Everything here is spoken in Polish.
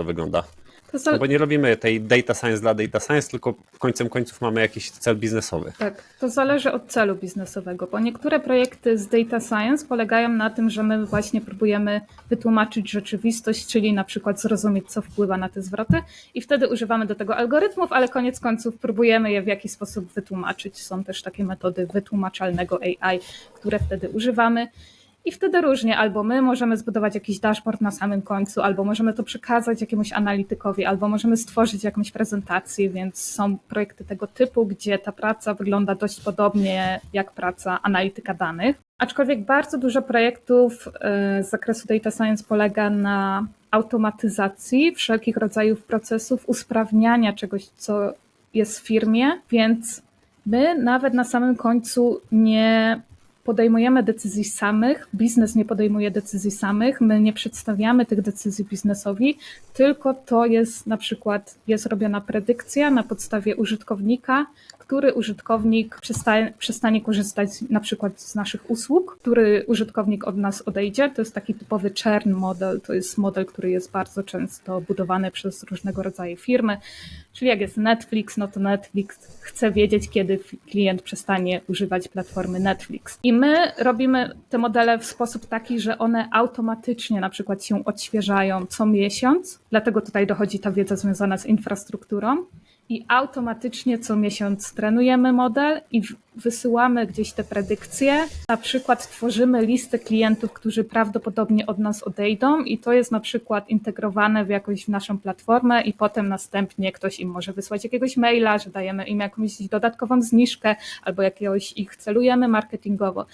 to wygląda? To. No bo nie robimy tej data science dla data science, tylko końcem końców mamy jakiś cel biznesowy. Tak, to zależy od celu biznesowego, bo niektóre projekty z data science polegają na tym, że my właśnie próbujemy wytłumaczyć rzeczywistość, czyli na przykład zrozumieć, co wpływa na te zwroty i wtedy używamy do tego algorytmów, ale koniec końców próbujemy je w jakiś sposób wytłumaczyć. Są też takie metody wytłumaczalnego AI, które wtedy używamy. I wtedy różnie, albo my możemy zbudować jakiś dashboard na samym końcu, albo możemy to przekazać jakiemuś analitykowi, albo możemy stworzyć jakąś prezentację, więc są projekty tego typu, gdzie ta praca wygląda dość podobnie jak praca analityka danych. Aczkolwiek bardzo dużo projektów z zakresu data science polega na automatyzacji wszelkich rodzajów procesów, usprawniania czegoś, co jest w firmie, więc my nawet na samym końcu nie podejmujemy decyzji samych, biznes nie podejmuje decyzji samych, my nie przedstawiamy tych decyzji biznesowi, tylko to jest na przykład, jest robiona predykcja na podstawie użytkownika, który użytkownik przestanie, przestanie korzystać na przykład z naszych usług, który użytkownik od nas odejdzie. To jest taki typowy churn model, to jest model, który jest bardzo często budowany przez różnego rodzaju firmy. Czyli jak jest Netflix, no to Netflix chce wiedzieć, kiedy klient przestanie używać platformy Netflix. I my robimy te modele w sposób taki, że one automatycznie na przykład się odświeżają co miesiąc, dlatego tutaj dochodzi ta wiedza związana z infrastrukturą i automatycznie co miesiąc trenujemy model i wysyłamy gdzieś te predykcje. Na przykład tworzymy listę klientów, którzy prawdopodobnie od nas odejdą i to jest na przykład integrowane w jakąś w naszą platformę i potem następnie ktoś im może wysłać jakiegoś maila, że dajemy im jakąś dodatkową zniżkę albo jakiegoś ich celujemy marketingowo.